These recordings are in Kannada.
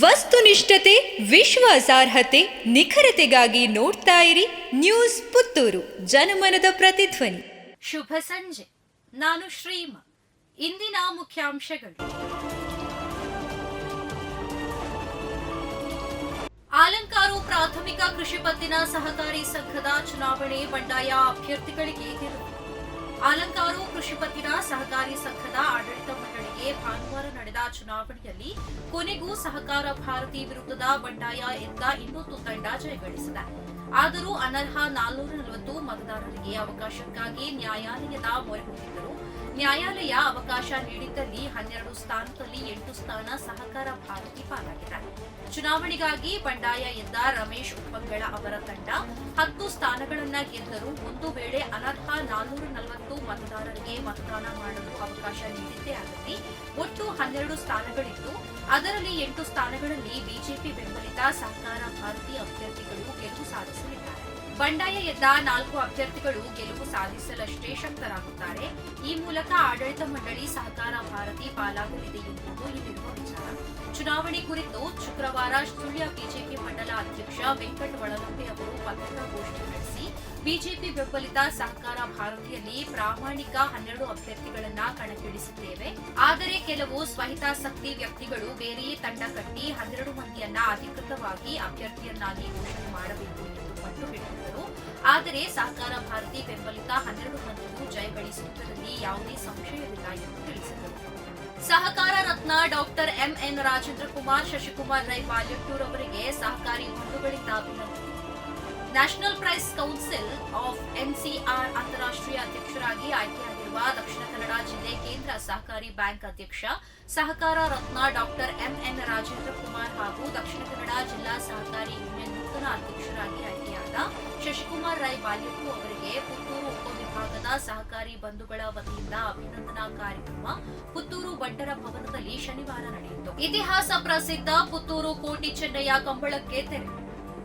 ವಸ್ತುನಿಷ್ಠತೆ, ವಿಶ್ವಾಸಾರ್ಹತೆ, ನಿಖರತೆಗಾಗಿ ನೋಡ್ತಾ ಇರಿ ನ್ಯೂಸ್ ಪುತ್ತೂರು, ಜನಮನದ ಪ್ರತಿಧ್ವನಿ. ಶುಭ ಸಂಜೆ. ನಾನು ಶ್ರೀಮ. ಇಂದಿನ ಮುಖ್ಯಾಂಶಗಳು. ಆಲಂಕಾರು ಪ್ರಾಥಮಿಕ ಕೃಷಿ ಪತ್ತಿನ ಸಹಕಾರಿ ಸಂಘದ ಚುನಾವಣೆ ಬಂಡಾಯ ಅಭ್ಯರ್ಥಿಗಳಿಗೆ ಗೆಲುವು ಆಲಂಕಾರು ಕೃಷಿ ಪತ್ತಿನ ಸಹಕಾರಿ ಸಂಘದ ಆಡಳಿತ ಮಂಡಳಿಗೆ ಭಾನುವಾರ ನಡೆದ ಚುನಾವಣೆಯಲ್ಲಿ ಕೊನೆಗೂ ಸಹಕಾರ ಭಾರತಿ ವಿರುದ್ಧದ ಬಂಡಾಯ ಎದ್ದ ಇನ್ನೊಂದು ತಂಡ ಜಯಗಳಿಸಿದೆ. ಆದರೂ ಅನರ್ಹ ನಾಲ್ನೂರ ನಲವತ್ತು ಮತದಾರರಿಗೆ ಅವಕಾಶಕ್ಕಾಗಿ ನ್ಯಾಯಾಲಯದ ಮೊರೆ ಹೋಗಿದ್ದರು ನ್ಯಾಯಾಲಯ ಅವಕಾಶ ನೀಡಿದ್ದಲ್ಲಿ ಹನ್ನೆರಡು ಸ್ಥಾನದಲ್ಲಿ ಎಂಟು ಸ್ಥಾನ ಸಹಕಾರ ಭಾರತಿ ಪಾಲಾಗಿದೆ. ಚುನಾವಣೆಗಾಗಿ ಬಂಡಾಯ ಎದ್ದ ರಮೇಶ್ ಉಪ್ಪಂಗಳ ಅವರ ತಂಡ ಹತ್ತು ಸ್ಥಾನಗಳನ್ನ ಗೆದ್ದರೂ ಒಂದು ವೇಳೆ ಅನರ್ಹ ನಾನ್ನೂರ ನಲವತ್ತು ಮತದಾರರಿಗೆ ಮತದಾನ ಮಾಡಲು ಅವಕಾಶ ನೀಡಿದ್ದೇ ಆಗಲಿ, ಒಟ್ಟು ಹನ್ನೆರಡು ಸ್ಥಾನಗಳಿದ್ದು, ಅದರಲ್ಲಿ ಎಂಟು ಸ್ಥಾನಗಳಲ್ಲಿ ಬಿಜೆಪಿ ಬೆಂಬಲಿತ ಸಹಕಾರ ಭಾರತಿ ಅಭ್ಯರ್ಥಿಗಳು ಗೆಲುವು ಸಾಧಿಸಲಿದ್ದಾರೆ. ಬಂಡಾಯ ಎದ್ದ ನಾಲ್ಕು ಅಭ್ಯರ್ಥಿಗಳು ಗೆಲುವು ಸಾಧಿಸಲಷ್ಟೇ ಶಕ್ತರಾಗುತ್ತಾರೆ. ಈ ಮೂಲಕ ಆಡಳಿತ ಮಂಡಳಿ ಸಹಕಾರ ಭಾರತಿ ಪಾಲಾಗಲಿದೆ ಎಂಬುದು ಇಲ್ಲಿರುವ ವಿಚಾರ. ಚುನಾವಣೆ ಕುರಿತು ಶುಕ್ರವಾರ ಸುಳ್ಯ ಬಿಜೆಪಿ ಮಂಡಲ ಅಧ್ಯಕ್ಷ ವೆಂಕಟ ಒಳಲಂಬೆ ಅವರು ಪತ್ರಿಕಾಗೋಷ್ಠಿ ನಡೆಸಿ, ಬಿಜೆಪಿ ಬೆಂಬಲಿತ ಸಹಕಾರ ಭಾರತಿಯಲ್ಲಿ ಪ್ರಾಮಾಣಿಕ ಹನ್ನೆರಡು ಅಭ್ಯರ್ಥಿಗಳನ್ನ ಕಣಕ್ಕಿಳಿಸಿದ್ದೇವೆ. ಆದರೆ ಕೆಲವು ಸ್ವಹಿತಾಸಕ್ತಿ ವ್ಯಕ್ತಿಗಳು ಬೇರೆಯೇ ತಂಡ ಕಟ್ಟಿ ಹನ್ನೆರಡು ಮಂದಿಯನ್ನ ಅಧಿಕೃತವಾಗಿ ಅಭ್ಯರ್ಥಿಯನ್ನಾಗಿ ಘೋಷಣೆ ಮಾಡಬೇಕು ಎಂದು ಪಟ್ಟು ಹಿಡಿದಿದ್ದರು ಆದರೆ ಸಹಕಾರ ಭಾರತಿ ಬೆಂಬಲಿತ ಹನ್ನೆರಡು ಮಂದಿಗೂ ಜಯ ಗಳಿಸುವುದರಲ್ಲಿ ಯಾವುದೇ ಸಂಶಯವಿಲ್ಲ ಎಂದು ತಿಳಿಸಿದರು. Sahakara Ratna doctor M N Rajendra Kumar Shashikumar Rai Balyattur ಅವರಿಗೆ ಸಹಕಾರಿ ಬಂಧುಗಳಿಂದ ಅಭಿನಂದನೆ national prize council of N C R ಅಂತಾರಾಷ್ಟ್ರೀಯ ಅಧ್ಯಕ್ಷರಾಗಿ ಆಯ್ಕೆಯಾಗಿರುವ ದಕ್ಷಿಣ ಕನ್ನಡ ಜಿಲ್ಲೆ ಕೇಂದ್ರ ಸಹಕಾರಿ ಬ್ಯಾಂಕ್ ಅಧ್ಯಕ್ಷ Sahakara Ratna doctor M N Rajendra Kumar ಹಾಗೂ ದಕ್ಷಿಣ ಕನ್ನಡ ಜಿಲ್ಲಾ ಸಹಕಾರಿ ಯೂನಿಯನ್ ನೂತನ ಅಧ್ಯಕ್ಷರಾಗಿ ಆಯ್ಕೆಯಾದ ಶಶಿಕುಮಾರ್ ರೈ ಬಾಲ್ಯಪ್ಪು ಅವರಿಗೆ ಪುತ್ತೂರು ಉಪವಿಭಾಗದ ಸಹಕಾರಿ ಬಂಧುಗಳ ವತಿಯಿಂದ ಅಭಿನಂದನಾ ಕಾರ್ಯಕ್ರಮ ಪುತ್ತೂರು ಬಂಟರ ಭವನದಲ್ಲಿ ಶನಿವಾರ ನಡೆಯಿತು. ಇತಿಹಾಸ ಪ್ರಸಿದ್ಧ ಪುತ್ತೂರು ಕೋಟಿ ಚೆನ್ನಯ್ಯ ಕಂಬಳಕ್ಕೆ ತೆರೆ.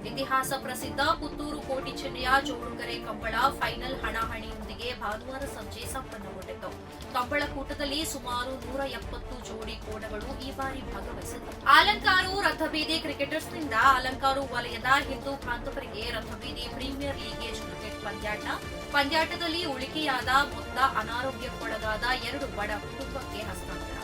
ಇತಿಹಾಸ ಪ್ರಸಿದ್ಧ ಪುತ್ತೂರು ಕೋಟಿ ಜಿಲ್ಲೆಯ ಜೋಡುಗರೆ ಕಂಬಳ ಫೈನಲ್ ಹಣಾಹಣಿಯೊಂದಿಗೆ ಭಾನುವಾರ ಸಂಜೆ ಸಂಪನ್ನಗೊಂಡಿತು ಕಂಬಳ ಕೂಟದಲ್ಲಿ ಸುಮಾರು ನೂರ ಎಪ್ಪತ್ತು ಜೋಡಿ ಕೋಣಗಳು ಈ ಬಾರಿ ಭಾಗವಹಿಸಿದ್ದವು. ಅಲಂಕಾರು ರಥಬೀದಿ ಕ್ರಿಕೆಟರ್ಸ್ನಿಂದ ಅಲಂಕಾರು ವಲಯದ ಹಿಂದೂ ಬಾಂಧವರಿಗೆ ರಥಬೀದಿ ಪ್ರೀಮಿಯರ್ ಲೀಗೇಜ್ ಕ್ರಿಕೆಟ್ ಪಂದ್ಯಾಟ. ಪಂದ್ಯಾಟದಲ್ಲಿ ಉಳಿಕೆಯಾದ ಮೊತ್ತ ಅನಾರೋಗ್ಯಕ್ಕೊಳಗಾದ ಎರಡು ಬಡ ಕುಟುಂಬಕ್ಕೆ ಹಸ್ತಾಂತರ.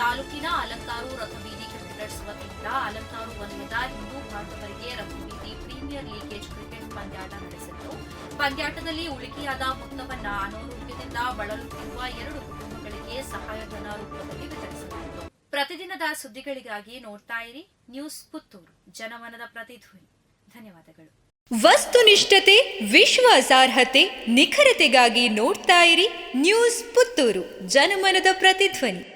ತಾಲೂಕಿನ ಅಲಂಕಾರು ರಥಬೀದಿ ಕ್ರಿಕೆಟರ್ಸ್ ವತಿಯಿಂದ ಅಲಂಕಾರು ವಲಯದ ಹಿಂದೂ ಭಾರತವರಿಗೆ ರಘುವೀತಿ ಪ್ರೀಮಿಯರ್ ಲೀಗೇಜ್ ಕ್ರಿಕೆಟ್ ಪಂದ್ಯಾಟ ನಡೆಸಿದ್ದು ಪಂದ್ಯಾಟದಲ್ಲಿ ಉಳಿಕೆಯಾದ ಮೊತ್ತವನ್ನ ಅನಾರೋಗ್ಯದಿಂದ ಬಳಲುತ್ತಿರುವ ಎರಡು ಕುಟುಂಬಗಳಿಗೆ ಸಹಾಯಧನ ರೂಪದಲ್ಲಿ ವಿತರಿಸಲಾಯಿತು. ಪ್ರತಿದಿನದ ಸುದ್ದಿಗಳಿಗಾಗಿ ನೋಡ್ತಾ ಇರಿ ನ್ಯೂಸ್ ಪುತ್ತೂರು. ಜನಮನದ ಪ್ರತಿಧ್ವನಿ. ಧನ್ಯವಾದಗಳು. ವಸ್ತುನಿಷ್ಠತೆ, ವಿಶ್ವಾಸಾರ್ಹತೆ, ನಿಖರತೆಗಾಗಿ ನೋಡ್ತಾ ಇರಿ ನ್ಯೂಸ್ ಪುತ್ತೂರು. ಜನಮನದ ಪ್ರತಿಧ್ವನಿ.